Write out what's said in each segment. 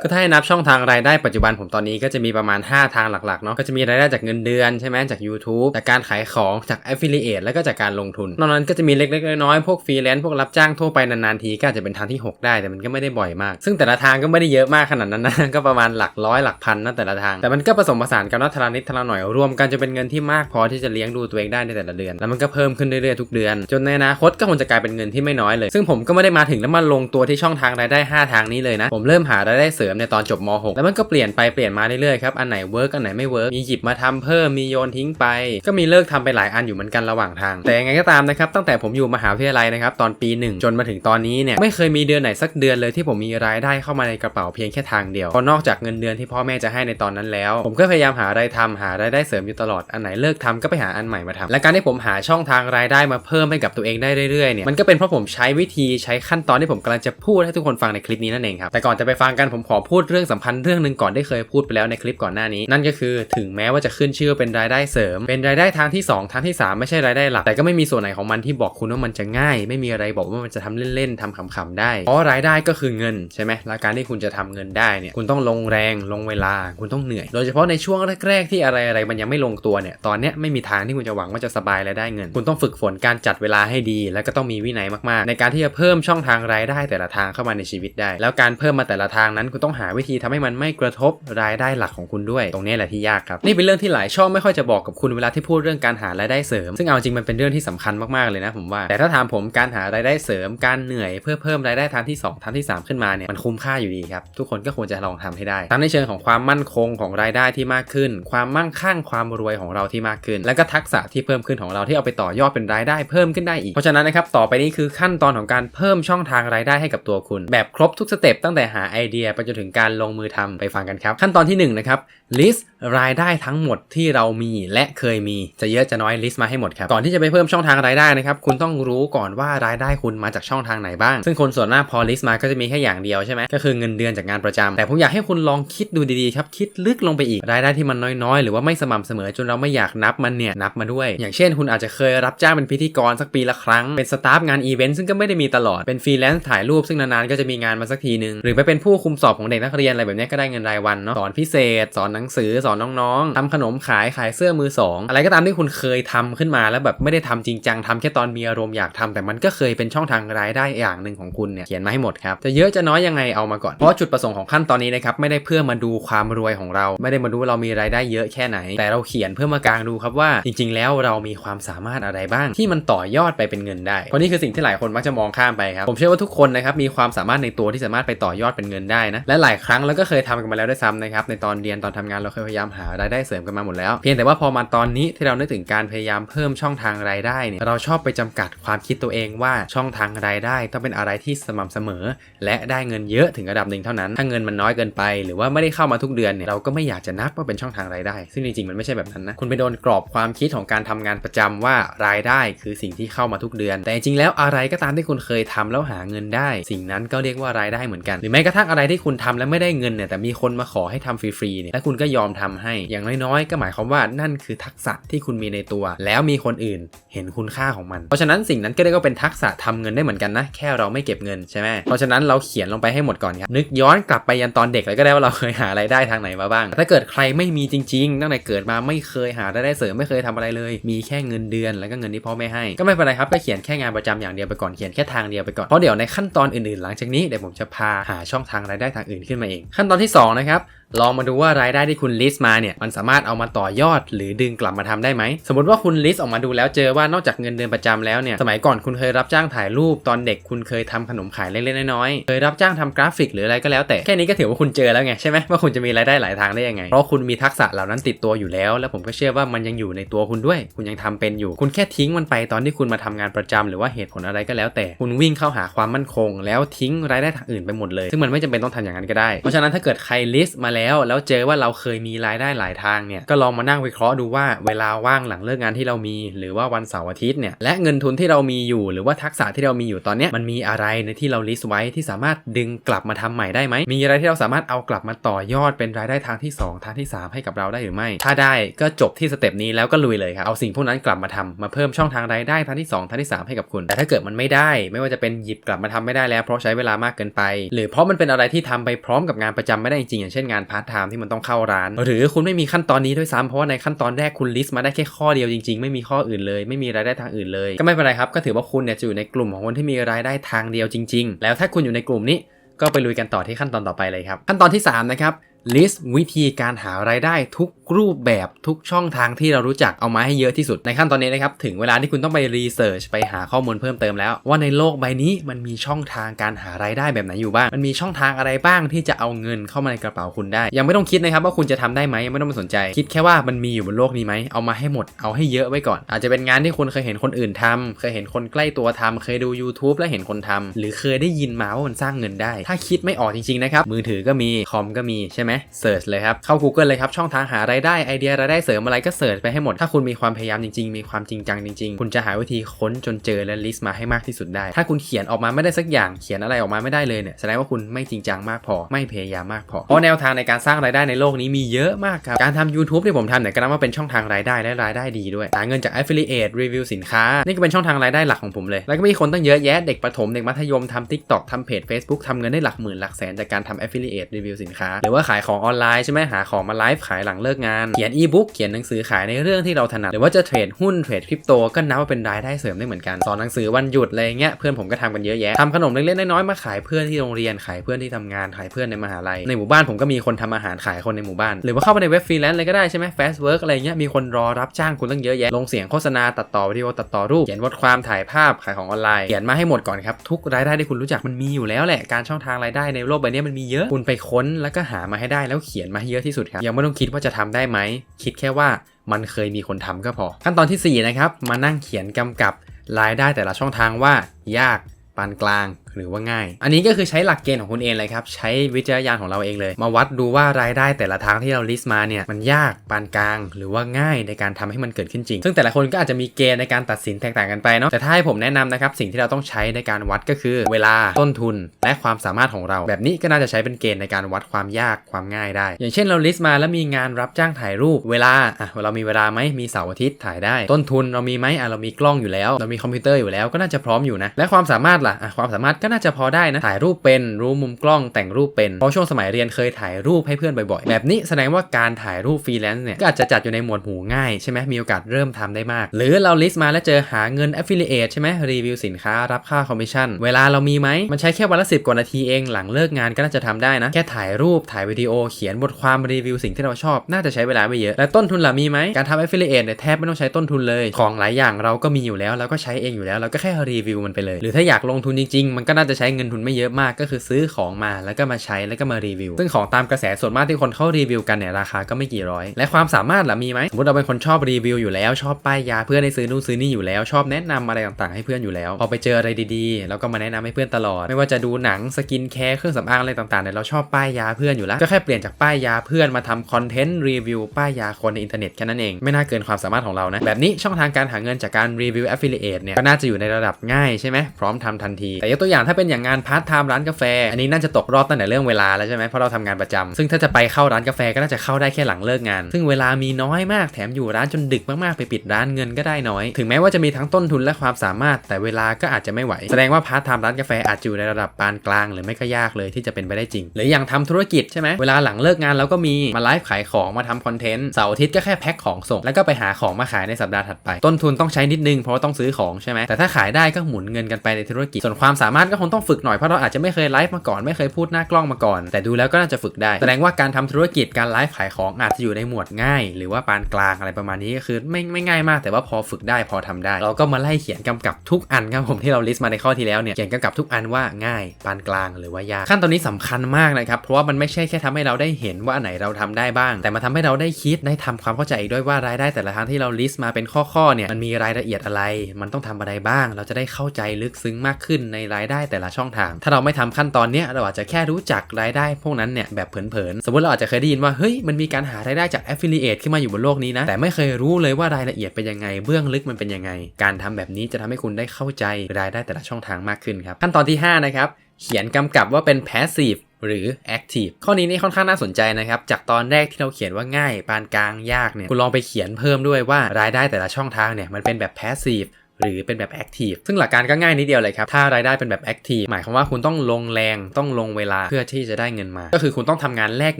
ก็ถ้าให้นับช่องทางรายได้ปัจจุบันผมตอนนี้ก็จะมีประมาณ 5 ทางหลักๆเนาะก็จะมีรายได้จากเงินเดือนใช่ไหมจาก YouTube จากการขายของจาก Affiliate แล้วก็จากการลงทุน นอกนั้นก็จะมีเล็กๆน้อยๆพวกฟรีแลนซ์พวกรับจ้างทั่วไปนานๆทีก็อาจจะเป็นทางที่ 6 ได้แต่มันก็ไม่ได้บ่อยมาก ซึ่งแต่ละทางก็ไม่ได้เยอะมากขนาดนั้นนะก็ประมาณหลักร้อยหลักพันนะแต่ละทาง แต่มันก็ผสมผสานกันนะทารานิดทาราหน่อยรวมกันจะเป็นเงินที่มากพอที่จะเลี้ยงดูตัวเองได้ในแต่ละเดือน แล้วมันก็เพิ่มขึ้นเรื่อยๆทุกเดือน จนในอนาคตก็คงจะกลายเป็นเงินที่ไม่น้อยเลย ซึ่งผมก็ไม่ได้มาถึงแล้วมาลงตัวที่ช่องทางรายได้ 5 ทางนี้เลยนะผมเริ่มหารายได้เสริมในตอนจบม .6 แล้วมันก็เปลี่ยนไปเปลี่ยนมาเรื่อยๆครับอันไหนเวิร์กอันไหนไม่เวิร์กมีหยิบมาทำเพิ่มมีโยนทิ้งไป ก็มีเลิกทำไปหลายอันอยู่เหมือนกันระหว่างทาง แต่ยังไงก็ตามนะครับตั้งแต่ผมอยู่มหาวิทยาลัยนะครับตอนปี 1 จนมาถึงตอนนี้เนี่ยไม่เคยมีเดือนไหนสักเดือนเลยที่ผมมีรายได้เข้ามาในกระเป๋าเพียงแค่ทางเดียวเพราะนอกจากเงินเดือนที่พ่อแม่จะให้ในตอนนั้นแล้ว ผมก็พยายามหาอะไรทำหารายได้เสริมอยู่ตลอดอันไหนเลิกทำก็ไปหาอันใหม่มาทำและการที่ผมหาช่องทางรายได้มาเพิ่มให้กับตัวเองได้เรื่อยๆเนี่ยมันก็เป็นเพราะผมใช้วิธีใช้ขั้นตอนที่ผมกำลังจะพูดให้ทุกคนฟังในคลิปนี้นั่นเองครับแต่ก่อนจะไปฟังกันผมขอพูดเรื่องสำคัญเรื่องหนึ่งก่อนได้เคยพูดไปแล้วในคลิปก่อนหน้านี้ นั่นก็คือถึงแม้ว่าจะขึ้นชื่อเป็นรายได้เสริม เป็นรายได้ทางที่ 2 ทางที่ 3 ไม่ใช่รายได้หลัก แต่ก็ไม่มีส่วนไหนของมันที่บอกคุณว่ามันจะง่าย ไม่มีอะไรบอกว่ามันจะทำเล่นๆทำขำๆได้เพราะรายได้ก็คือเงินใช่ไหมและการที่คุณจะทำเงินได้เนี่ยคุณต้องลงแรงลงเวลาคุณต้องเหนื่อย โดยเฉพาะในช่วงแรก ๆ ที่อะไรอะไรๆมันยังไม่ลงตัวเนี่ยตอนเนี้ยไม่มีทางที่คุณจะหวังว่าจะสบายและได้เงิน คุณต้องฝึกฝนการจัดเวลาให้ดี แล้วก็ต้องมีวินัยมากๆ ในการที่จะเพิ่มช่องทางรายได้แต่ละทางเข้ามาในชีวิตได้ แล้วการเพิ่มมาแต่ละทางนั้นคุณต้องหาวิธีทำให้มันไม่กระทบรายได้หลักของคุณด้วย ตรงนี้แหละที่ยากครับ นี่เป็นเรื่องที่หลายช่องไม่ค่อยจะบอกกับคุณเวลาที่พูดเรื่องการหารายได้เสริม ซึ่งเอาจริงมันเป็นเรื่องที่สำคัญมากๆเลยนะผมว่า แต่ถ้าถามผมการหารายได้เสริม การเหนื่อยเพื่อเพิ่มรายได้ทางที่ 2ทางที่ 3 ขึ้นมาเนี่ยมันคุ้มค่าอยู่ดีครับทุกคนก็ควรจะลองทำให้ได้ ทั้งในเชิงของความมั่นคงของรายได้ที่มากขึ้น ความมั่งคั่งความรวยของเราที่มากขึ้น แล้วก็ทักษะที่เพิ่มขึ้นของเราที่เอาไปต่อยอดเป็นรายได้เพิ่มขึ้นได้อีกเพราะฉะนั้นนะครับต่อไปนี้คือขั้นตอนของการเพิ่มช่องทางรายได้ให้กับตัวคุณ แบบครบทุกสเต็ปตั้งแต่หาไอเดียไปจนถึงการลงมือทำไปฟังกันครับ ขั้นตอนที่หนึ่งนะครับ list รายได้ทั้งหมดที่เรามีและเคยมีจะเยอะจะน้อย list มาให้หมดครับก่อนที่จะไปเพิ่มช่องทางรายได้นะครับคุณต้องรู้ก่อนว่ารายได้คุณมาจากช่องทางไหนบ้าง ซึ่งคนส่วนมากพอ list มาก็จะมีแค่อย่างเดียวใช่ไหมก็คือเงินเดือนจากงานประจำแต่ผมอยากให้คุณลองคิดดูดีๆครับคิดลึกลงไปอีกรายได้ที่มันน้อยๆ หรือว่าไม่สม่ำเสมอจนเราไม่อยากนับมันเนี่ยนับมาด้วย อย่างเช่น คุณอาจจะเคยรับจ้างเป็นพิธีกรสักปีละครั้งเป็นสตาฟงานอีเวนต์ซึ่งก็ไม่ได้มีตลอดเป็นฟรีแลนซ์ถ่ายรูปซึ่งนานๆก็จะมีงานมาสักทีนึงหรือไปเป็นผู้คุมสอบของเด็กนักเรียนอะไรแบบนี้ก็ได้เงินรายวันเนาะสอนพิเศษสอนหนังสือสอนน้องๆทำขนมขายขายเสื้อมือสองอะไรก็ตามที่คุณเคยทำขึ้นมาแล้วแบบไม่ได้ทำจริงจังทำแค่ตอนมีอารมณ์อยากทำแต่มันก็เคยเป็นช่องทางรายได้อย่างหนึ่งของคุณเนี่ยเขียนมาให้หมดครับจะเยอะจะน้อยยังไงเอามาก่อนเพราะจุดประสงค์ของขั้นตอนนี้นะครับไม่ได้เพื่อมาดูความรวยของเรา ไม่ได้มาดูว่าเรามีรายได้เยอะแค่ไหน แต่เราเขียนเพื่อมากางดูครับว่า จริง ๆ แล้วเรามีความสามารถอะไรบ้าง ที่มันต่อยอดไปเป็นเงินได้เพราะนี่คือสิ่งที่หลายคนมักจะมองข้ามไปครับผมเชื่อว่าทุกคนนะครับมีความสามารถในตัวที่สามารถไปต่อยอดเป็นเงินได้นะและหลายครั้งเราก็เคยทำกันมาแล้วด้วยซ้ำนะครับในตอนเรียนตอนทำงานเราเคยพยายามหารายได้เสริมกันมาหมดแล้ว เพียงแต่ว่าพอมาตอนนี้ที่เรานึกถึงการพยายามเพิ่มช่องทางรายได้เนี่ยเราชอบไปจำกัดความคิดตัวเองว่าช่องทางรายได้ต้องเป็นอะไรที่สม่ำเสมอ และได้เงินเยอะถึงระดับหนึ่งเท่านั้น ถ้าเงินมันน้อยเกินไป หรือว่าไม่ได้เข้ามาทุกเดือนเนี่ยเราก็ไม่อยากจะนับว่าเป็นช่องทางรายได้ ซึ่งจริงๆมันไม่ใช่แบบนั้นนะคุณไปโดนกรอบความคิดของการทำงานประจำว่ารายได้คือสิ่งที่เข้ามาทุกเดือน แต่จริงๆแล้วอะไรก็ตามที่คุณเคยทำแล้วหาเงินได้ สิ่งนั้นก็เรียกว่ารายได้เหมือนกัน หรือแม้กระทั่งอะไรที่คุณทำแล้วไม่ได้เงินเนี่ยแต่มีคนมาขอให้ทำฟรีๆเนี่ยและคุณก็ยอมทำให้ อย่างน้อยๆ ก็หมายความว่านั่นคือทักษะที่คุณมีในตัว แล้วมีคนอื่นเห็นคุณค่าของมัน เพราะฉะนั้นสิ่งนั้นก็เรียกว่าเป็นทักษะทำเงินได้เหมือนกันนะ แค่เราไม่เก็บเงินใช่ไหมเพราะฉะนั้นเราเขียนลงไปให้หมดก่อนครับ นึกย้อนกลับไปยันตอนเด็กเลยก็ได้ว่าเราเคยหารายได้ทางไหนมาบ้าง ถ้าเกิดใครไม่มีจริงๆ ตั้งแต่เกิดมาไม่เคยหารายได้เสริมไม่เคยทำอะไรเลย มีแค่เงินเดือนแล้วก็เงินที่พ่อแม่ให้ ก็ไม่เป็นไรครับก็เขียนแค่งานประจำอย่างเดียวไปก่อนเขียนแค่ทางเดียวไปก่อน เพราะเดี๋ยวในขั้นตอนอื่นๆ หลังจากนี้เดี๋ยวผมจะพาหาช่องทางรายได้ทางอื่นขึ้นมาเอง ขั้นตอนที่สองนะครับ ลองมาดูว่ารายได้ที่คุณลิสต์มาเนี่ยมันสามารถเอามาต่อยอด หรือดึงกลับมาทำได้ไหม สมมติว่าคุณลิสต์ออกมาดูแล้วเจอว่านอกจากเงินเดือนประจำแล้วเนี่ยสมัยก่อนคุณเคยรับจ้างถ่ายรูปตอนเด็กคุณเคยทำขนมขายเล็กๆน้อยๆเคยรับจ้างทำกราฟิกหรืออะไรก็แล้ว แต่แค่นี้ก็ถือว่าคุณเจอแล้วไงใช่ไหมว่าคุณจะมีรายได้หลายทางได้ยังไง เพราะคุณมีทักษะเหล่านั้นติดตัวอยู่แล้ว แล้วผมก็เชื่อว่ามันยังอยู่ในตัวคุณด้วย คุณยังทำเป็นอยู่ คุณแค่ทิ้งมันไปตอนที่คุณมาทำงานประจำหรือว่าเหตุผลอะไรก็แล้ว แต่คุณวิ่งเข้าหาความมั่นคง แล้วทิ้งรายได้ทางอื่นไปหมดเลย ซึ่งมันไม่จำเป็นต้องทำอย่างนั้นก็ได้เพราะฉะนั้นถ้าเกิดใครลิสต์มาแลว แล้วเจอว่าเราเคยมีรายได้หลายทางเนี่ยก็ลองมานั่งวิเคราะห์ดูว่าเวลาว่างหลังเลิกงานที่เรามี หรือว่าวันเสาร์อาทิตย์เนี่ยและเงินทุนที่เรามีอยู่ หรือว่าทักษะที่เรามีอยู่ตอนนี้มันมีอะไรในที่เราลิสต์ไว้ที่สามารถดึงกลับมาทำใหม่ได้ไหมมีอะไรที่เราสามารถเอากลับมาต่อยอดเป็นรายได้ทางที่ 2 ทางที่ 3 ให้กับเราได้หรือไม่ ถ้าได้ก็จบที่สเต็ปนี้แล้วก็ลุยเลยครับเอาสิ่งพวกนั้นกลับมาทำมาเพิ่มช่องทางรายได้ทางที่ 2 ทางที่ 3 ให้กับคุณ แต่ถ้าเกิดมันไม่ได้ ไม่ว่าจะเป็นหยิบกลับมาทำไม่ได้แล้วเพราะใช้เวลามากเกินไป หรือเพราะมันเป็นอะไรที่ทำไปพร้อมกับงานประจำไม่ได้จริงๆอย่างเช่นงานพาร์ทไทม์ที่มันต้องเข้าร้าน หรือคุณไม่มีขั้นตอนนี้ด้วยซ้ำเพราะว่าในขั้นตอนแรกคุณลิสต์มาได้แค่ข้อเดียวจริงๆ ไม่มีข้ออื่นเลย ไม่มีรายได้ทางอื่นเลย ก็ไม่เป็นไรครับก็ถือว่าคุณเนี่ยจะอยู่ในกลุ่มของคนที่มีรายได้ทางเดียวจริง ๆ แล้วถ้าคุณอยู่ในกลุ่มนี้ก็ไปลุยกันต่อที่ขั้นตอนต่อไปเลยครับขั้นตอนที่3นะครับ list วิธีการหารายได้ทุกรูปแบบทุกช่องทางที่เรารู้จักเอามาให้เยอะที่สุดในขั้นตอนนี้นะครับ ถึงเวลาที่คุณต้องไปรีเสิร์ชไปหาข้อมูลเพิ่มเติมแล้ว ว่าในโลกใบนี้มันมีช่องทางการหารายได้แบบไหนอยู่บ้าง มันมีช่องทางอะไรบ้างที่จะเอาเงินเข้ามาในกระเป๋าคุณได้ ยังไม่ต้องคิดนะครับว่าคุณจะทำได้ไหมยังไม่ต้องไปสนใจ คิดแค่ว่ามันมีอยู่บนโลกนี้ไหมเอามาให้หมดเอาให้เยอะไว้ก่อน อาจจะเป็นงานที่คุณเคยเห็นคนอื่นทำเคยเห็นคนใกล้ตัวทำเคยดู YouTube แล้วเห็นคนทำหรือเคยได้ยินมาว่ามันสร้างเงินได้ ถ้าคิดไม่ออกจริงๆนะครับมือถือก็มีคอมก็มีใช่ไหมเสิร์ชเลยครับ เข้า Google เลยครับ ช่องทางหารายได้ไอเดียรายได้เสริมอะไรก็เสิร์ชไปให้หมด ถ้าคุณมีความพยายามจริงๆ มีความจริงจังจริงๆ คุณจะหาวิธีค้นจนเจอและลิสต์มาให้มากที่สุดได้ ถ้าคุณเขียนออกมาไม่ได้สักอย่าง เขียนอะไรออกมาไม่ได้เลยเนี่ย แสดงว่าคุณไม่จริงจังมากพอ ไม่พยายามมากพอ เพราะแนวทางในการสร้างรายได้ในโลกนี้มีเยอะมากครับ การทำ YouTube ที่ผมทำเนี่ยก็นับว่าเป็นช่องทางรายได้และรายได้ดีด้วย หาเงินจาก affiliate รีวิวสินค้า นี่ก็เป็นช่องทางรายได้หลักของผมเลย แล้วก็มีคนตั้งเยอะแยะ เด็กประถม เด็กมัธยมทำ TikTok ทำเพจ Facebook ทำเงินได้หลักหมื่นหลักแสนจากการทำ affiliate รีวิวสินค้า หรือว่าขายของออนไลน์ใช่ไหมหาของมาไลฟ์ขายหลังเลิกงาน เขียนอีบุ๊กเขียนหนังสือขายในเรื่องที่เราถนัด หรือว่าจะเทรดหุ้นเทรดคริปโตก็นับว่าเป็นรายได้เสริมได้เหมือนกัน สอนหนังสือวันหยุดอะไรเงี้ยเพื่อนผมก็ทำกันเยอะแยะทำขนมเล็กๆน้อยๆมาขายเพื่อนที่โรงเรียนขายเพื่อนที่ทำงานขายเพื่อนในมหาลัยในหมู่บ้านผมก็มีคนทำอาหารขายคนในหมู่บ้าน หรือว่าเข้าไปในเว็บฟรีแลนซ์เลยก็ได้ใช่ไหม fast work อะไรเงี้ยมีคนรอรับจ้างคุณตั้งเยอะแยะลงเสียงโฆษณาตัดต่อวิดีโอตัดต่อรูปเขียนบทความถ่ายภาพขายของออนไลน์เขียนมาให้หมดก่อนครับทุกรายได้ที่คุณรู้จักมันมีอยู่แล้วแหละการช่องทางรายได้ในโลกใบนี้มันมีเยอะคุณไปค้นแล้วก็หามาให้ได้แล้วเขียนมาให้เยอะที่สุดครับ ยังไม่ต้องคิดว่าจะทำได้ไหม คิดแค่ว่ามันเคยมีคนทำก็พอ ขั้นตอนที่ 4 นะครับ มานั่งเขียนกำกับรายได้แต่ละช่องทางว่ายากปานกลาง หรือว่าง่าย อันนี้ก็คือใช้หลักเกณฑ์ของคุณเองเลยครับ ใช้วิจารณญาณของเราเองเลย มาวัดดูว่ารายได้แต่ละทางที่เราลิสต์มาเนี่ยมันยากปานกลาง หรือว่าง่ายในการทำให้มันเกิดขึ้นจริง ซึ่งแต่ละคนก็อาจจะมีเกณฑ์ในการตัดสินแตกต่างกันไปเนาะแต่ถ้าให้ผมแนะนำนะครับสิ่งที่เราต้องใช้ในการวัดก็คือ เวลาต้นทุน และความสามารถของเรา แบบนี้ก็น่าจะใช้เป็นเกณฑ์ในการวัดความยากความง่ายได้ อย่างเช่นเราลิสต์มาแล้วมีงานรับจ้างถ่ายรูปเวลาอะเรามีเวลาไหมมีเสาร์อาทิตย์ถ่ายได้ ต้นทุนเรามีไหมอะเรามีกล้องอยู่แล้ว เรามีคอมพิวเตอร์อยู่แล้วก็น่าจะพร้อมอยู่นะและความสามารถล่ะอะความสามารถก็น่าจะพอได้นะ ถ่ายรูปเป็น รู้มุมกล้องแต่งรูปเป็น เพราะช่วงสมัยเรียนเคยถ่ายรูปให้เพื่อนบ่อยๆ แบบนี้แสดงว่าการถ่ายรูปฟรีแลนซ์เนี่ย ก็อาจจะจัดอยู่ในหมวดหมู่ง่ายใช่ไหมมีโอกาสเริ่มทำได้มาก หรือเราลิสต์มาแล้วเจอหาเงิน affiliate ใช่ไหมรีวิวสินค้ารับค่าคอมมิชชั่น เวลาเรามีไหม มันใช้แค่วันละสิกว่านาทีเองหลังเลิกงานก็น่าจะทำได้นะ แค่ถ่ายรูปถ่ายวิดีโอเขียนบทความรีวิวสิ่งที่เราชอบ น่าจะใช้เวลาไม่เยอะ และต้นทุนล่ะมีไหมการทำ affiliate เนี่ยแทบไม่ต้องใช้ต้นทุนเลย ของหลายอย่างเราก็มีอยู่แล้วเราก็ใช้เองอยู่แล้วเราก็แค่รีวิวมันไปเลย หรือถ้าอยากลงทุนจริงๆมันก็็น่าจะใช้เงินทุนไม่เยอะมากก็คือซื้อของมาแล้วก็มาใช้แล้วก็มารีวิว ซึ่งของตามกระแสส่วนมากที่คนเข้ารีวิวกันเนี่ยราคาก็ไม่กี่ร้อย และความสามารถล่ะมีไหมสมมติเราเป็นคนชอบรีวิวอยู่แล้วชอบป้ายยาเพื่อนให้ซื้อนู่นซื้อนี่อยู่แล้วชอบแนะนำอะไรต่างๆให้เพื่อนอยู่แล้ว พอไปเจออะไรดีๆแล้วก็มาแนะนำให้เพื่อนตลอด ไม่ว่าจะดูหนังสกินแคร์เครื่องสำอางอะไรต่างๆเนี่ยเราชอบป้ายยาเพื่อนอยู่แล้วก็แค่เปลี่ยนจากป้ายยาเพื่อนมาทำคอนเทนต์รีวิวป้ายยาคนในอินเทอร์เน็ตแค่นั้นเองไม่น่าเกินความสามารถของเรานะแบบนี้ช่องทางการหาเงินจากการรีวิว affiliate เนี่ยก็น่าจะอยู่ในระดับง่ายใช่ไหมพร้อมทำทันทีแต่ยกตัวอย่างถ้าเป็นอย่างงานพาร์ทไทม์ร้านกาแฟ อันนี้น่าจะตกรอบตั้งแต่เรื่องเวลาแล้วใช่ไหมเพราะเราทำงานประจำซึ่งถ้าจะไปเข้าร้านกาแฟก็น่าจะเข้าได้แค่หลังเลิกงาน ซึ่งเวลามีน้อยมากแถมอยู่ร้านจนดึกมากๆไปปิดร้านเงินก็ได้น้อย ถึงแม้ว่าจะมีทั้งต้นทุนและความสามารถ แต่เวลาก็อาจจะไม่ไหว แสดงว่าพาร์ทไทม์ร้านกาแฟอาจอยู่ในระดับปานกลาง หรือไม่ก็ยากเลยที่จะเป็นไปได้จริง หรืออย่างทำธุรกิจใช่ไหมเวลาหลังเลิกงานเราก็มีมาไลฟ์ขายของมาทำคอนเทนต์เสาร์อาทิตย์ก็แค่แพ็คของส่ง แล้วก็ไปหาของมาขายในสัปดาห์ถัดไป ต้นทุนต้องใช้นิดนึงเพราะว่าต้องซื้อของใช่ไหมแต่ถ้าขายได้ก็หมุนเงินกันไปในธุรกิจส่วนความสามารถก็คงต้องฝึกหน่อยเพราะเราอาจจะไม่เคยไลฟ์มาก่อนไม่เคยพูดหน้ากล้องมาก่อน แต่ดูแล้วก็น่าจะฝึกได้ แสดงว่าการทำธุรกิจการไลฟ์ขายของอาจจะอยู่ในหมวดง่าย หรือว่าปานกลางอะไรประมาณนี้ก็คือไม่ไม่ง่ายมาก แต่ว่าพอฝึกได้พอทำได้ เราก็มาไล่เขียนกำกับทุกอันครับผมที่เราลิสต์มาในข้อที่แล้วเนี่ยเขียนกำกับทุกอันว่าง่ายปานกลางหรือว่ายากขั้นตอนนี้สำคัญมากนะครับเพราะว่ามันไม่ใช่แค่ทำให้เราได้เห็นว่าอันไหนเราทำได้บ้าง แต่มาทำให้เราได้คิดได้ทำความเข้าใจอีกด้วยว่ารายได้แต่ละทางที่เราลิสต์มาเป็นข้อๆเนี่ยมันมีรายละเอียดอะไร มันต้องทำอะไรบ้าง เราจะได้เข้าใจลึกซึ้งมากขึ้นในรายได้แต่ละช่องทาง ถ้าเราไม่ทำขั้นตอนนี้เราอาจจะแค่รู้จักรายได้พวกนั้นเนี่ยแบบเผินๆ สมมติเราอาจจะเคยได้ยินว่าเฮ้ยมันมีการหารายได้จาก affiliate ขึ้นมาอยู่บนโลกนี้นะแต่ไม่เคยรู้เลยว่ารายละเอียดเป็นยังไง เบื้องลึกมันเป็นยังไง การทำแบบนี้จะทำให้คุณได้เข้าใจรายได้แต่ละช่องทางมากขึ้นครับขั้นตอนที่5นะครับเขียนกำกับว่าเป็น passive หรือ active ข้อนี้นี่ค่อนข้างน่าสนใจนะครับ จากตอนแรกที่เราเขียนว่าง่าย ปานกลางยากเนี่ย คุณลองไปเขียนเพิ่มด้วยว่ารายได้แต่ละช่องทางเนี่ยมันเป็นแบบ passive หรือเป็นแบบ Active ซึ่งหลักการก็ง่ายนิดเดียวเลยครับ ถ้ารายได้เป็นแบบ Active หมายความว่าคุณต้องลงแรงต้องลงเวลาเพื่อที่จะได้เงินมา ก็คือคุณต้องทำงานแลก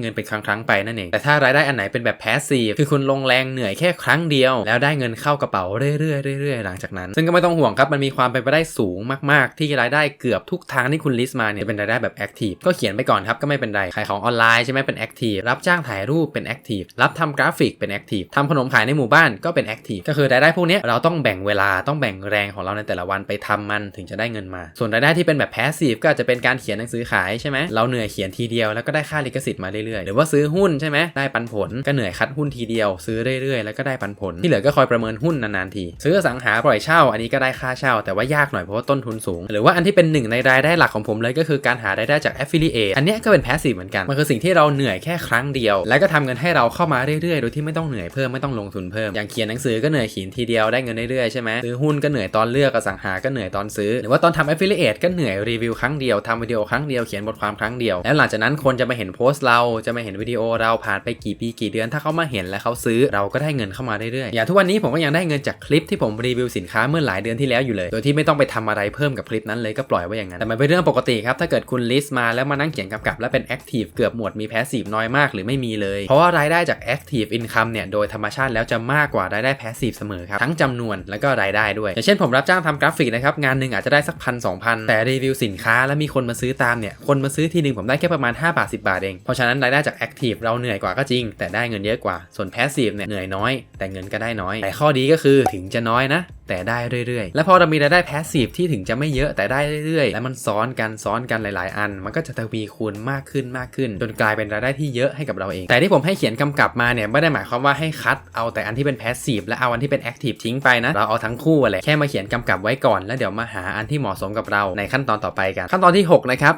เงินเป็นครั้งๆไปนั่นเอง แต่ถ้ารายได้อันไหนเป็นแบบ Passive คือคุณลงแรงเหนื่อยแค่ครั้งเดียว แล้วได้เงินเข้ากระเป๋าเรื่อยๆเรื่อยๆหลังจากนั้น ซึ่งก็ไม่ต้องห่วงครับมันมีความเป็นไปได้สูงมาก ๆ ที่รายได้เกือบทุกทางที่คุณลิสต์มาเนี่ยเป็นรายได้แบบ Active ก็เขียนไปก่อนครับก็ไม่เป็นไรขายของออนไลน์ใช่ไหมเป็น Active รับจ้างถ่ายรูปเป็น Active รับทำกราฟิกเป็น Active ทำขนมขายในหมู่บ้านก็เป็น Active ก็คือรายได้พวกนี้เราต้องแบ่งเวลาต้องแบ่งแรงของเราในแต่ละวันไปทำมันถึงจะได้เงินมา ส่วนรายได้ที่เป็นแบบ Passive ก็อาจจะเป็นการเขียนหนังสือขายใช่ไหมเราเหนื่อยเขียนทีเดียวแล้วก็ได้ค่าลิขสิทธิ์มาเรื่อยๆ หรือว่าซื้อหุ้นใช่ไหมได้ปันผลก็เหนื่อยคัดหุ้นทีเดียว ซื้อเรื่อยๆ แล้วก็ได้ปันผลที่เหลือก็คอยประเมินหุ้นนานๆที ซื้อสังหาปล่อยเช่า อันนี้ก็ได้ค่าเช่า แต่ว่ายากหน่อยเพราะว่าต้นทุนสูง หรือว่าอันที่เป็นหนึ่งในรายได้หลักของผมเลยก็คือการหารายได้จาก affiliate อันนี้ก็เป็น passive เหมือนกันมันคือสิ่งที่เราเหนื่อยแค่ครั้งเดียว แล้วก็ทำเงินให้เราเข้ามาเรื่อยๆ โดยที่ไม่ต้องเหนื่อยเพิ่มไม่ต้องลงทุนเพิ่มอย่างเขียนหนังสือก็เหนื่อยเขียนทีเดียวได้เงินเรื่อยๆใช่ไหมซื้อหุนก็เหนื่อยตอนเลือกอสังหาก็เหนื่อยตอนซื้อ หรือว่าตอนทำ affiliate ก็เหนื่อยรีวิวครั้งเดียวทำวิดีโอครั้งเดียวเขียนบทความครั้งเดียว แล้วหลังจากนั้นคนจะมาเห็นโพสต์เราจะมาเห็นวิดีโอเราผ่านไปกี่ปีกี่เดือน ถ้าเขามาเห็นและเขาซื้อเราก็ได้เงินเข้ามาเรื่อยๆอย่างทุกวันนี้ผมก็ยังได้เงินจากคลิปที่ผมรีวิวสินค้าเมื่อหลายเดือนที่แล้วอยู่เลย โดยที่ไม่ต้องไปทำอะไรเพิ่มกับคลิปนั้นเลยก็ปล่อยไว้อย่างนั้นแต่มันเป็นเรื่องปกติครับถ้าเกิดคุณลิสต์มาแล้วมานั่งเขียนกำกับและเป็น Active เกือบหมดมี Passive น้อยมากหรือไม่มีเลย เพราะว่ารายได้จาก Active Income เนี่ยโดยธรรมชาติแล้วจะมากกว่ารายได้ Passive เสมอครับทั้งจำนวนแล้วก็รายได้ด้วยอย่างเช่นผมรับจ้างทำกราฟิกนะครับงานหนึ่งอาจจะได้สักพันสองพันแต่รีวิวสินค้าแล้วมีคนมาซื้อตามเนี่ยคนมาซื้อทีหนึ่งผมได้แค่ประมาณ5บาท10 บาทเองเพราะฉะนั้นรายได้จากแอคทีฟเราเหนื่อยกว่าก็จริง แต่ได้เงินเยอะกว่าส่วนแพสซีฟเนี่ยเหนื่อยน้อย แต่เงินก็ได้น้อย แต่ข้อดีก็คือถึงจะน้อยนะแต่ได้เรื่อยๆ และพอเรามีรายได้แพสซีฟที่ถึงจะไม่เยอะแต่ได้เรื่อยๆ และมันซ้อนกันซ้อนกันหลาย ๆ อัน มันก็จะทวีคูณมากขึ้นมากขึ้น จนกลายเป็นรายได้ที่เยอะให้กับเราเอง แต่ที่ผมให้เขียนกำกับมาเนี่ยไม่ได้หมายความว่าให้คัดเอาแต่อันที่เป็นแพสซีฟและเอาอันที่เป็นแอคทีฟทิ้งไปนะเราเอาทั้งคู่แหละแค่มาเขียนกำกับไว้ก่อนแล้วเดี๋ยวมาหาอันที่เหมาะสมกับเราในขั้นตอนต่อไปกัน ขั้นตอนที่หกนะครับ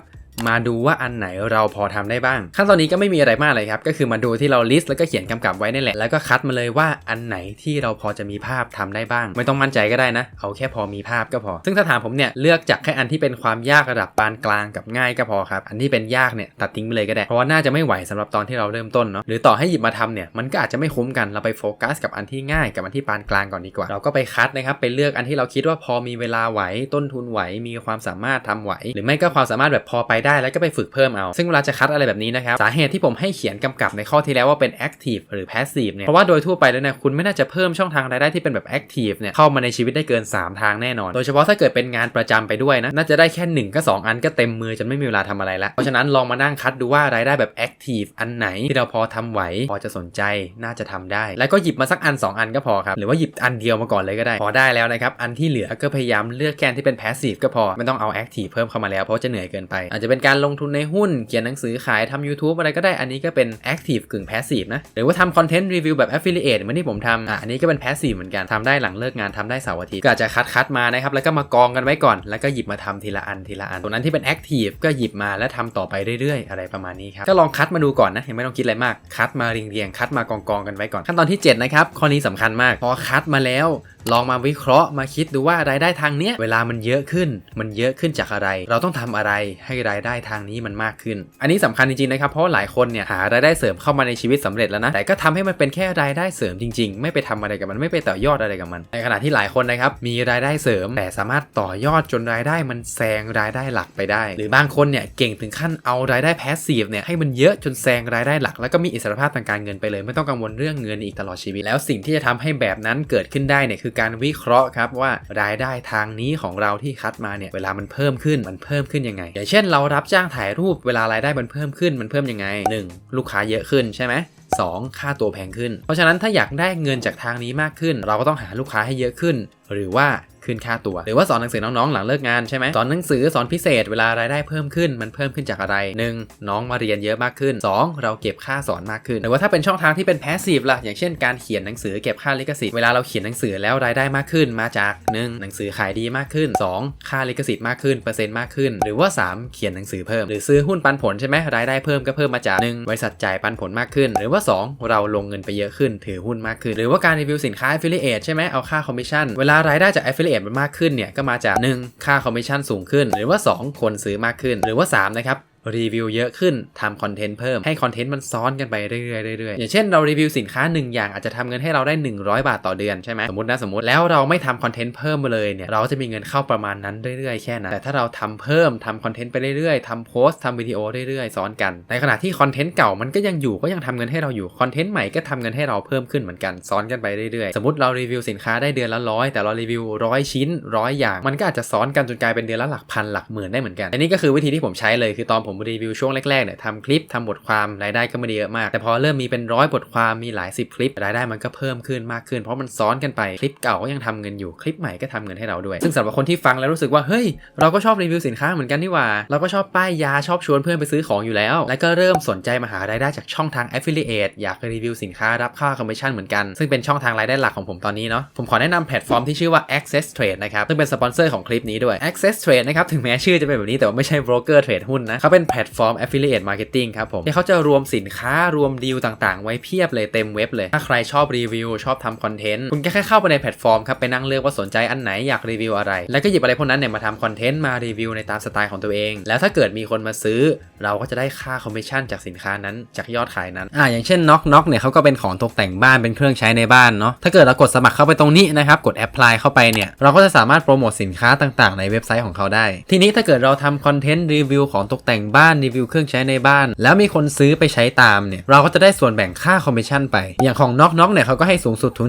มาดูว่าอันไหนเราพอทำได้บ้าง ขั้นตอนนี้ก็ไม่มีอะไรมากเลยครับ ก็คือมาดูที่เราลิสต์แล้วก็เขียนกำกับไว้นี่แหละ แล้วก็คัดมาเลยว่าอันไหนที่เราพอจะมีภาพทำได้บ้าง ไม่ต้องมั่นใจก็ได้นะ เอาแค่พอมีภาพก็พอ ซึ่งถ้าถามผมเนี่ยเลือกจากแค่อันที่เป็นความยากระดับปานกลางกับง่ายก็พอครับ อันที่เป็นยากเนี่ยตัดทิ้งไปเลยก็ได้ เพราะว่าน่าจะไม่ไหวสำหรับตอนที่เราเริ่มต้นเนาะ หรือต่อให้หยิบมาทำเนี่ยมันก็อาจจะไม่คุ้มกันเราไปโฟกัสกับอันที่ง่ายกับอันที่ปานกลางก่อนดีกว่า เราก็ไปคัดนะครับไปเลือกอันที่เราคิดว่าพอมีเวลาไหวต้นทุนไหวมีความสามารถทำไหว หรือไม่ก็ความสามารถแบบพอไปได้แล้วก็ไปฝึกเพิ่มเอา ซึ่งเวลาจะคัดอะไรแบบนี้นะครับ สาเหตุที่ผมให้เขียนกำกับในข้อที่แล้วว่าเป็น active หรือ passive เนี่ย เพราะว่าโดยทั่วไปแล้วเนี่ยคุณไม่น่าจะเพิ่มช่องทางรายได้ที่เป็นแบบ active เนี่ยเข้ามาในชีวิตได้เกิน 3 ทางแน่นอน โดยเฉพาะถ้าเกิดเป็นงานประจำไปด้วยนะน่าจะได้แค่1ก็2 อันก็เต็มมือจนไม่มีเวลาทำอะไรละเพราะฉะนั้นลองมานั่งคัดดูว่ารายได้แบบ active อันไหนที่เราพอทำไหวพอจะสนใจน่าจะทำได้ แล้วก็หยิบมาสักอัน 2 อันก็พอครับหรือว่าหยิบอันเดียวมาก่อนเลยก็ได้ พอได้แล้วนะครับอันที่เหลือก็พยายามเลือกแกนที่เป็น passive ก็พอไม่ต้องเอา active เพิ่มเข้ามาแล้วเพราะจะเหนื่อยเกินไปอาจจะเป็นการลงทุนในหุ้น เขียนหนังสือขายทำ YouTube อะไรก็ได้ อันนี้ก็เป็น active กึ่ง passive นะ หรือว่าทำคอนเทนต์รีวิวแบบ affiliate เหมือนที่ผมทำอะอันนี้ก็เป็น passive เหมือนกันทำได้หลังเลิกงานทำได้เสาร์อาทิตย์ก็จะคัดคัดมานะครับแล้วก็มากองกันไว้ก่อน แล้วก็หยิบมาทำทีละอันทีละอันส่วนนั้นที่เป็น active ก็หยิบมาแล้วทำต่อไปเรื่อยๆ อะไรประมาณนี้ครับก็ลองคัดมาดูก่อนนะยังไม่ต้องคิดอะไรมากคัดมาเรียงๆคัดมากองๆกันไว้ก่อนขั้นตอนที่ 7 นะครับข้อนี้สำคัญมากพอคัดมาแล้วลองมาวิเคราะห์มาคิดดูว่ารายได้ทางเนี้ยเวลามันเยอะขึ้น มันเยอะขึ้นจากอะไร เราต้องทำอะไรให้รายได้ทางนี้มันมากขึ้น อันนี้สำคัญจริงๆนะครับเพราะว่าหลายคนเนี่ยหารายได้เสริมเข้ามาในชีวิตสำเร็จแล้วนะแต่ก็ทำให้มันเป็นแค่รายได้เสริมจริง ๆ ไม่ไปทำอะไรกับมันไม่ไปต่อยอดอะไรกับมัน ในขณะที่หลายคนนะครับมีรายได้เสริม แต่สามารถต่อยอดจนรายได้มันแซงรายได้หลักไปได้ หรือบางคนเนี่ยเก่งถึงขั้นเอารายได้แพสซีฟเนี่ยให้มันเยอะจนแซงรายได้หลัก แล้วก็มีอิสรภาพทางการเงินไปเลย ไม่ต้องกังวลเรื่องเงินอีกตลอดชีวิต แล้วสิ่งที่จะทำให้แบบนั้นเกิดขึ้นได้เนี่ยคือการวิเคราะห์ครับว่ารายได้ทางนี้ของเราที่คัดมาเนี่ยเวลามันเพิ่มขึ้นมันเพิ่มขึ้นยังไงอย่างเช่นเรารับจ้างถ่ายรูปเวลารายได้มันเพิ่มขึ้นมันเพิ่มยังไง 1. ลูกค้าเยอะขึ้นใช่ไหม 2. ค่าตัวแพงขึ้น เพราะฉะนั้นถ้าอยากได้เงินจากทางนี้มากขึ้น เราก็ต้องหาลูกค้าให้เยอะขึ้น หรือว่า ขึ้นค่าตัว หรือว่าสอนหนังสือน้องๆหลังเลิกงานใช่ไหมสอนหนังสือสอนพิเศษเวลารายได้เพิ่มขึ้นมันเพิ่มขึ้นจากอะไร 1. น้องมาเรียนเยอะมากขึ้น 2. เราเก็บค่าสอนมากขึ้น หรือว่าถ้าเป็นช่องทางที่เป็นแพสซีฟล่ะอย่างเช่นการเขียนหนังสือเก็บค่าลิขสิทธิ์เวลาเราเขียนหนังสือแล้วรายได้มากขึ้น มาจาก 1. หนังสือขายดีมากขึ้น 2. ค่าลิขสิทธิ์มากขึ้นเปอร์เซ็นต์มากขึ้น หรือว่า 3. เขียนหนังสือเพิ่มหรือซื้อหุ้นปันผลใช่ไหมรายได้เพิ่มก็เพิ่มมาจาก 1. บริษัทจ่ายปันผลมากขึ้น หรือว่า 2. เราลงเงินไปเยอะขึ้นถือหุ้นมากขึ้น หรือว่าการรีวิวสินค้า affiliate ใช่ไหมเอาค่าคอมมิชชั่นเวลารายได้จาก affiliate มันมากขึ้นเนี่ยก็มาจาก 1. ค่าคอมมิชชั่นสูงขึ้น หรือว่า 2 คนซื้อมากขึ้น หรือว่า3นะครับ รีวิวเยอะขึ้นทำคอนเทนต์เพิ่มให้คอนเทนต์มันซ้อนกันไปเรื่อยๆเรื่อยๆอย่างเช่นเรารีวิวสินค้าหนึ่งอย่างอาจจะทำเงินให้เราได้ 100 บาทต่อเดือนใช่ไหมสมมตินะสมมติแล้วเราไม่ทำคอนเทนต์เพิ่มมาเลยเนี่ยเราก็จะมีเงินเข้าประมาณนั้นเรื่อยๆแค่นั้นแต่ถ้าเราทำเพิ่มทำคอนเทนต์ไปเรื่อยๆทำโพสต์ทำวิดีโอเรื่อยๆซ้อนกัน ในขณะที่คอนเทนต์เก่ามันก็ยังอยู่ก็ยังทำเงินให้เราอยู่คอนเทนต์ใหม่ก็ทำเงินให้เราเพิ่มขึ้นเหมือนกันซ้อนกันไปเรื่อยๆสมมติเรารีวิวสินค้าได้เดือนละร้อยแต่เรารีวิวร้อยชิ้นร้อยอย่าง มันก็อาจจะซ้อนกันจนกลายเป็นเดือนละหลักพันหลักหมื่นได้เหมือนกันอันนี้ก็คือวิธีที่ผมใช้เลยคือตอนผมรีวิวช่วงแรกๆเนี่ยทำคลิปทำบทความรายได้ก็ไม่ได้เยอะมาก แต่พอเริ่มมีเป็นร้อยบทความมีหลายสิบคลิปรายได้มันก็เพิ่มขึ้นมากขึ้น เพราะมันซ้อนกันไปคลิปเก่าก็ยังทำเงินอยู่คลิปใหม่ก็ทำเงินให้เราด้วย ซึ่งสำหรับคนที่ฟังแล้วรู้สึกว่าเฮ้ยเราก็ชอบรีวิวสินค้าเหมือนกันนี่ว่า เราก็ชอบป้ายยาชอบชวนเพื่อนไปซื้อของอยู่แล้ว แล้วก็เริ่มสนใจมาหารายได้จากช่องทาง affiliate อยากรีวิวสินค้ารับค่าคอมมิชชั่นเหมือนกันซึ่งเป็นช่องทางรายได้หลักของผมตอนนี้เนาะผมขอแนะนำแพลตฟอร์มที่ชื่อว่า Access Trade นะครับซึ่งเป็นสปอนเซอร์ของคลิปนี้ด้วย Access Trade นะครับถึงแม้ชื่อจะเป็นแบบนี้แต่ว่าไม่ใช่โบรกเกอร์เทรดหุ้นนะเขาเป็นแพลตฟอร์ม affiliate marketing ครับผมที่เขาจะรวมสินค้ารวมดีลต่างๆ ไว้เพียบเลยเต็มเว็บเลย ถ้าใครชอบรีวิว ชอบทำคอนเทนต์ คุณก็แค่เข้าไปในแพลตฟอร์มครับ ไปนั่งเลือกว่าสนใจอันไหนอยากรีวิวอะไร แล้วก็หยิบอะไรพวกนั้นเนี่ยมาทำคอนเทนต์มารีวิวในตามสไตล์ของตัวเอง แล้วถ้าเกิดมีคนมาซื้อ เราก็จะได้ค่าคอมมิชชั่นจากสินค้านั้นจากยอดขายนั้นอ่าอย่างเช่นน็อกน็อกเนี่ยเขาก็เป็นของตกแต่งบ้านเป็นเครื่องใช้ในบ้านเนาะถ้าเกิดเรากดสมัครเข้าไปตรงนี้นะครับกดแอปพลายเข้าไปเนี่ยเราก็จะสามารถโปรโมทสินค้าต่างๆ ในเว็บไซต์ของเขาได้ ทีนี้ถ้าเกิดเราทำคอนเทนต์รีวิวของตกแต่งบ้านรีวิวเครื่องใช้ในบ้าน แล้วมีคนซื้อไปใช้ตามเนี่ยเราก็จะได้ส่วนแบ่งค่าคอมมิชชั่นไป อย่างของน็อกน็อกเนี่ยเขาก็ให้สูงสุดถึง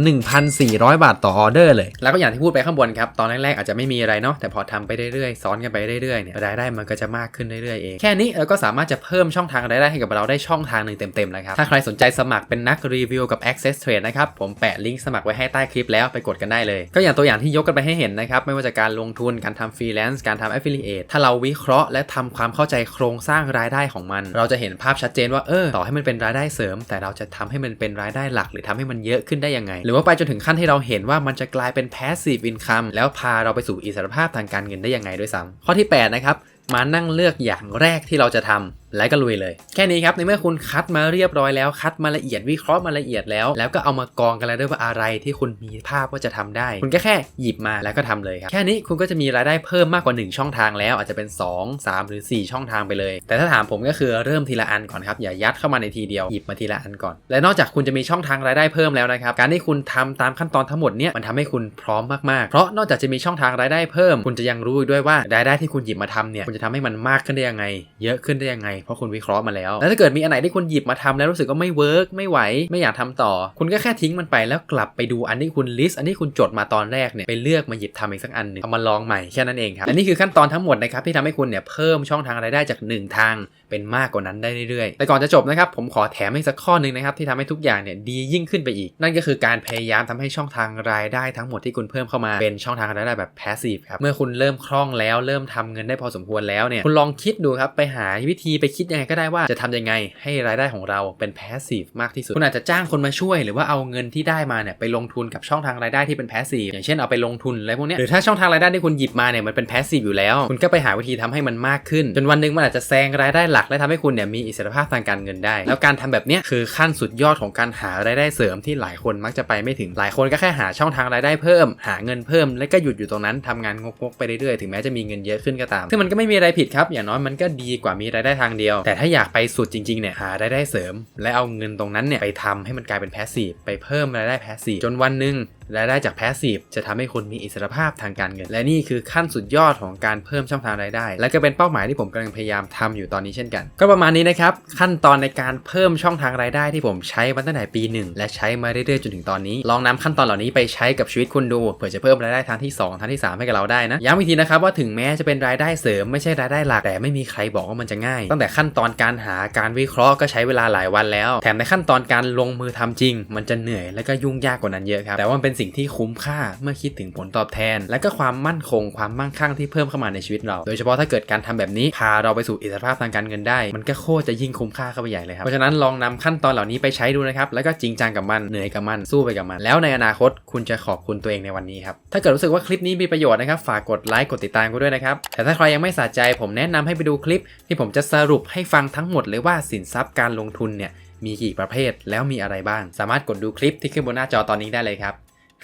1,400 บาทต่อออเดอร์เลย แล้วก็อย่างที่พูดไปข้างบนครับตอนแรกๆอาจจะไม่มีอะไรเนาะแต่พอทำไปเรื่อยๆซ้อนกันไปเรื่อยๆเนี่ยรายได้มันก็จะมากขึ้นเรื่อยๆเองแค่นี้เราก็สามารถจะเพิ่มช่องทางรายได้ให้กับเราได้ช่องทางหนึ่งเต็มๆแล้วครับถ้าใครสนใจสมัครเป็นนักรีวิวกับ Access Trade นะครับผมแปะลิงก์สมัครไว้ให้ใต้คลิปแล้วไปกดกันได้เลย ก็อย่างตัวอย่างที่ยกกันไปให้เห็นนะครับไม่ว่าจะการลงทุนการทำฟรีแลนซ์การทำ affiliate ถ้าเราวิเคราะห์และทำความเข้าใจโครงสร้างรายได้ของมัน เราจะเห็นภาพชัดเจนว่าเออต่อให้มันเป็นรายได้เสริม แต่เราจะทำให้มันเป็นรายได้หลัก หรือทำให้มันเยอะขึ้นได้ยังไง หรือว่าไปจนถึงขั้นที่เราเห็นว่ามันจะกลายเป็น passive income แล้วพาเราไปสู่อิสรภาพทางการเงินได้ยังไงด้วยซ้ำข้อที่8นะครับมานั่งเลือกอย่างแรกที่เราจะทำ แล้วก็ลุยเลย แค่นี้ครับในเมื่อคุณคัดมาเรียบร้อยแล้วคัดมาละเอียดวิเคราะห์มาละเอียดแล้ว แล้วก็เอามากองกันแล้วด้วยว่าอะไรที่คุณมีภาพว่าจะทำได้ คุณก็แค่หยิบมาแล้วก็ทำเลยครับแค่นี้คุณก็จะมีรายได้เพิ่มมากกว่า 1 ช่องทางแล้วอาจจะเป็น 2 3 หรือ 4 ช่องทางไปเลย แต่ถ้าถามผมก็คือเริ่มทีละอันก่อนครับอย่ายัดเข้ามาในทีเดียวหยิบมาทีละอันก่อน และนอกจากคุณจะมีช่องทางรายได้เพิ่มแล้วนะครับการที่คุณทำตามขั้นตอนทั้งหมดเนี้ยมันทำให้คุณพร้อมมากๆ เพราะนอกจากจะมีช่องทางรายได้เพิ่ม คุณจะยังรู้ด้วยว่ารายได้ที่คุณหยิบมาทำเนี่ยคุณจะทำให้มันมากขึ้นได้ยังไง เยอะขึ้นได้ยังไงเพราะคุณวิเคราะห์มาแล้ว แล้วถ้าเกิดมีอันไหนที่คุณหยิบมาทำแล้วรู้สึกว่าไม่เวิร์กไม่ไหวไม่อยากทำต่อ คุณก็แค่ทิ้งมันไปแล้วกลับไปดูอันที่คุณลิสต์อันที่คุณจดมาตอนแรกเนี่ยไปเลือกมาหยิบทำอีกสักอันหนึ่งเอามาลองใหม่แค่นั้นเองครับและนี่คือขั้นตอนทั้งหมดนะครับที่ทำให้คุณเนี่ยเพิ่มช่องทางรายได้จาก 1 ทางเป็นมากกว่านั้นได้เรื่อยๆ แต่ก่อนจะจบนะครับ ผมขอแถมให้สักข้อหนึ่งนะครับ ที่ทำให้ทุกอย่างเนี่ยดียิ่งขึ้นไปอีก นั่นก็คือการพยายามทำให้ช่องทางรายได้ทั้งหมดที่คุณเพิ่มเข้ามาเป็นช่องทางรายได้แบบ passive ครับ เมื่อคุณเริ่มคล่องแล้วเริ่มทำเงินได้พอสมควรแล้วเนี่ย คุณลองคิดดูครับ ไปหาวิธีไปคิดยังไงก็ได้ว่าจะทำยังไงให้รายได้ของเราเป็น passive มากที่สุด คุณอาจจะจ้างคนมาช่วย หรือว่าเอาเงินที่ได้มาเนี่ยไปลงทุนกับช่องทางรายได้ที่เป็น passive อย่างเช่นเอาไปลงทุนอะไรพวกนี้หรือถ้าช่องทางรายได้ที่คุณหยิบมาเนี่ยมันเป็น passive อยู่แล้ว คุณก็ไปหาวิธีทำให้มันมากขึ้น จนวันหนึ่งมันอาจจะแซงรายได้หลัก และทำให้คุณเนี่ยมีอิสรภาพทางการเงินได้ แล้วการทำแบบนี้คือขั้นสุดยอดของการหารายได้เสริมที่หลายคนมักจะไปไม่ถึงหลายคนก็แค่หาช่องทางรายได้เพิ่ม หาเงินเพิ่ม แล้วก็หยุดอยู่ตรงนั้นทำงานงกๆไปเรื่อยๆถึงแม้จะมีเงินเยอะขึ้นก็ตามซึ่งมันก็ไม่มีอะไรผิดครับอย่างน้อยมันก็ดีกว่ามีรายได้ทางเดียว แต่ถ้าอยากไปสุดจริงๆเนี่ยหารายได้เสริม และเอาเงินตรงนั้นเนี่ยไปทำให้มันกลายเป็นแพสซีฟไปเพิ่มรายได้แพสซีฟจนวันหนึ่งรายได้จากแพสซีฟจะทำให้คุณมีอิสรภาพทางการเงิน และนี่คือขั้นสุดยอดของการเพิ่มช่องทางรายได้ และก็เป็นเป้าหมายที่ผมกำลังพยายามทำอยู่ตอนนี้เช่นกัน ก็ประมาณนี้นะครับ ขั้นตอนในการเพิ่มช่องทางรายได้ที่ผมใช้มาตั้งแต่ปีหนึ่งและใช้มาเรื่อยๆจนถึงตอนนี้ ลองนำขั้นตอนเหล่านี้ไปใช้กับชีวิตคุณดูเผื่อจะเพิ่มรายได้ทางที่สองทางที่สามให้กับเราได้นะย้ำอีกทีนะครับว่าถึงแม้จะเป็นรายได้เสริมไม่ใช่รายได้หลักแต่ไม่มีใครบอกว่ามันจะง่าย ตั้งแต่ขั้นตอนการหาการวิเคราะห์ก็ใช้เวลาหลายวันแล้ว แถมในขั้นตอนการลงมือทำจริง มันจะเหนื่อยและก็ยุ่งยากกว่านั้นเยอะครับแต่ว่าเป็นสิ่งที่คุ้มค่าเมื่อคิดถึงผลตอบแทน และก็ความมั่นคงความมั่งคั่งที่เพิ่มเข้ามาในชีวิตเรา โดยเฉพาะถ้าเกิดการทำแบบนี้พาเราไปสู่อิสรภาพทางการเงินได้ มันก็โคตรจะยิ่งคุ้มค่าเข้าไปใหญ่เลยครับเพราะฉะนั้นลองนำขั้นตอนเหล่านี้ไปใช้ดูนะครับแล้วก็จริงจังกับมันเหนื่อยกับมันสู้ไปกับมัน แล้วในอนาคตคุณจะขอบคุณตัวเองในวันนี้ครับถ้าเกิดรู้สึกว่าคลิปนี้มีประโยชน์นะครับฝากกดไลค์กดติดตามกูด้วยนะครับแต่ถ้าใครยังไม่สะใจผมแนะนำให้ไปดูคลิป ที่ผมจะสรุปให้ฟังทั้งหมดเลยว่าสินทรัพย์การลงทุนเนี่ยมีกี่ประเภทแล้วมีอะไรบ้าง สามารถกดดูคลิปที่ขึ้นบนหน้าจอตอนนี้ได้เลยครับ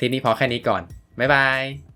คลิปนี้พอแค่นี้ก่อน บ๊ายบาย